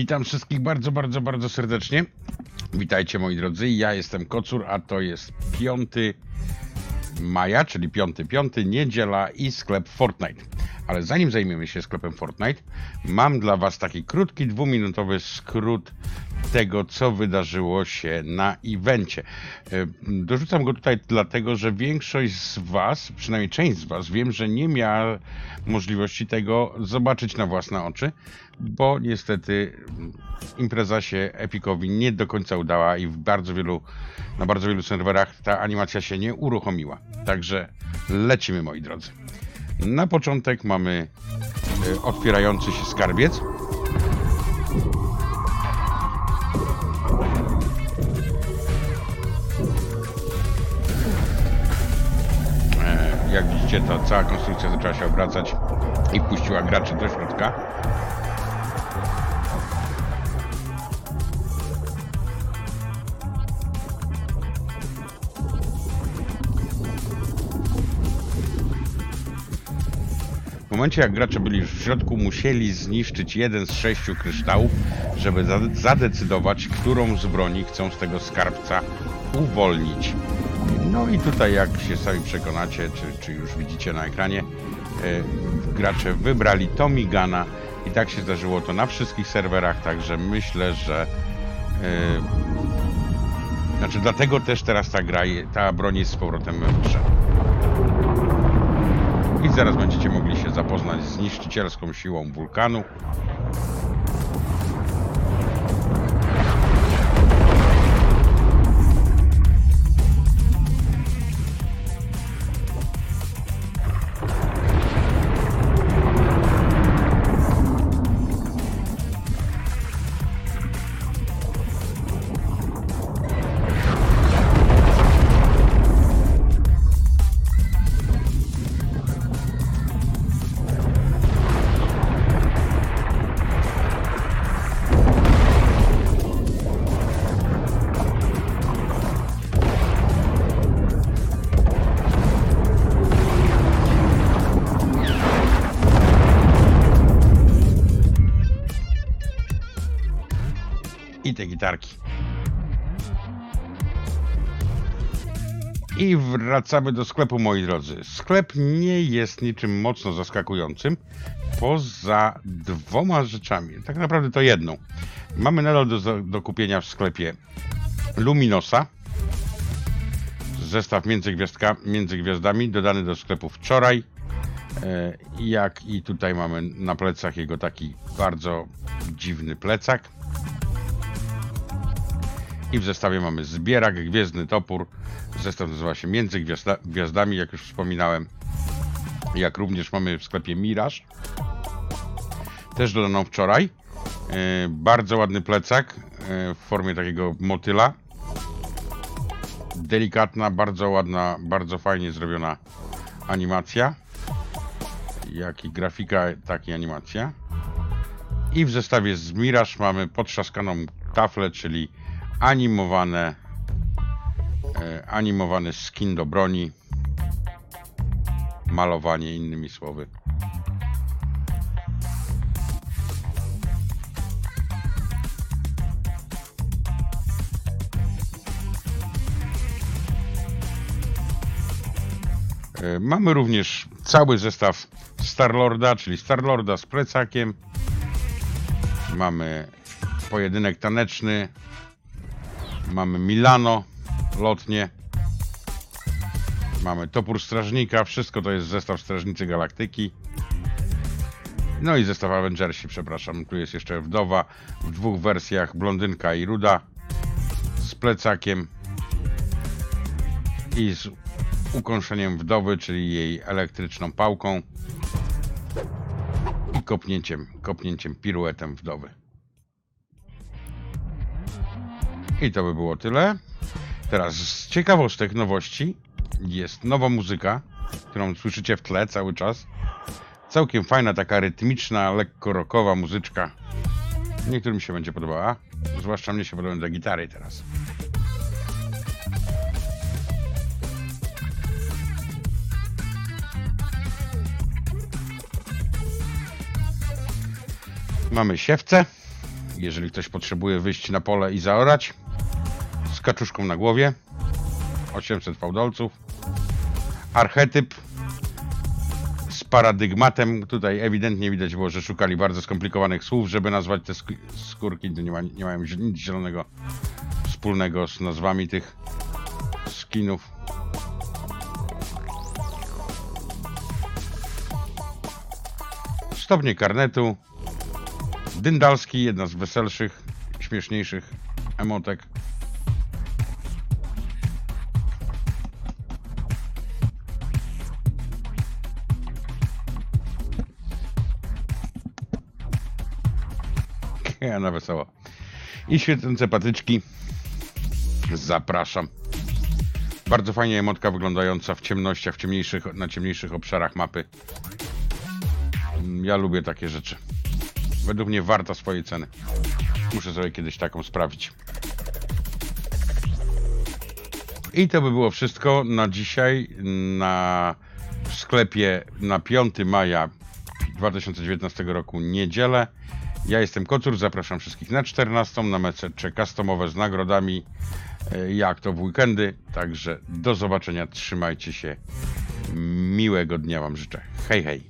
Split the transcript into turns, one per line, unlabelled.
Witam wszystkich bardzo, bardzo, bardzo serdecznie. Witajcie moi drodzy, ja jestem Kocur, a to jest 5 maja, czyli 5.5, niedziela i sklep Fortnite. Ale zanim zajmiemy się sklepem Fortnite, mam dla Was taki krótki, dwuminutowy skrót tego, co wydarzyło się na evencie. E, Dorzucam go tutaj dlatego, że większość z Was, przynajmniej część z Was, wiem, że nie miała możliwości tego zobaczyć na własne oczy, bo niestety impreza się Epicowi nie do końca udała i w bardzo wielu, na bardzo wielu serwerach ta animacja się nie uruchomiła. Także lecimy moi drodzy. Na początek mamy e, otwierający się skarbiec. Widzicie, ta cała konstrukcja zaczęła się obracać i puściła graczy do środka. W momencie jak gracze byli już w środku, musieli zniszczyć jeden z sześciu kryształów, żeby za- zadecydować, którą z broni chcą z tego skarbca uwolnić. No i tutaj, jak się sami przekonacie, czy, czy już widzicie na ekranie, e, gracze wybrali Tomigana i tak się zdarzyło to na wszystkich serwerach, także myślę, że e, znaczy dlatego też teraz ta gra, ta broń jest z powrotem w grze. I zaraz będziecie mogli się zapoznać z niszczycielską siłą wulkanu. I te gitarki. I wracamy do sklepu, moi drodzy. Sklep nie jest niczym mocno zaskakującym, poza dwoma rzeczami. Tak naprawdę to jedną. Mamy nadal do, do kupienia w sklepie Luminosa, zestaw między, gwiazdka, między gwiazdami, dodany do sklepu wczoraj. E, jak i tutaj mamy na plecach jego taki bardzo dziwny plecak. I w zestawie mamy zbierak, gwiezdny topór. Zestaw nazywa się Między Gwiazda Gwiazdami, jak już wspominałem. Jak również mamy w sklepie Miraż. Też dodaną wczoraj. E, bardzo ładny plecak e, w formie takiego motyla. Delikatna, bardzo ładna, bardzo fajnie zrobiona animacja. Jak i grafika, tak i animacja. I w zestawie z Miraż mamy potrzaskaną taflę, czyli animowane e, animowany skin do broni. Malowanie innymi słowy. E, Mamy również cały zestaw Starlorda, czyli Starlorda z plecakiem. Mamy pojedynek taneczny, Mamy Milano, lotnie. Mamy topór strażnika, wszystko to jest zestaw strażnicy galaktyki. No i zestaw Avengersi, przepraszam. Tu jest jeszcze wdowa w dwóch wersjach, blondynka i ruda. Z plecakiem. I z ukąszeniem wdowy, czyli jej elektryczną pałką. I kopnięciem, kopnięciem piruetem wdowy. I to by było tyle. Teraz z ciekawostek, nowości jest nowa muzyka, którą słyszycie w tle cały czas. Całkiem fajna, taka rytmiczna, lekko rockowa muzyczka. Niektórym się będzie podobała. Zwłaszcza mnie się podoba do gitary teraz. Mamy siewce jeżeli ktoś potrzebuje wyjść na pole i zaorać, z kaczuszką na głowie, 800 fałdolców, archetyp z paradygmatem, tutaj ewidentnie widać było, że szukali bardzo skomplikowanych słów, żeby nazwać te sk- skórki, nie, ma, nie mają nic zielonego wspólnego z nazwami tych skinów. Stopnie karnetu. Dyndalski, jedna z weselszych, śmieszniejszych emotek. Ja na wesoło. I świecące patyczki. Zapraszam. Bardzo fajnie emotka wyglądająca w ciemnościach, w ciemniejszych, na ciemniejszych obszarach mapy. Mm, Ja lubię takie rzeczy. Według mnie warta swojej ceny. Muszę sobie kiedyś taką sprawić. I to by było wszystko na dzisiaj na w sklepie na 5 maja 2019 roku niedzielę. Ja jestem Kocur, zapraszam wszystkich na 14 na mecze customowe z nagrodami, e, jak to w weekendy. Także do zobaczenia, trzymajcie się. Miłego dnia Wam życzę. Hej, hej.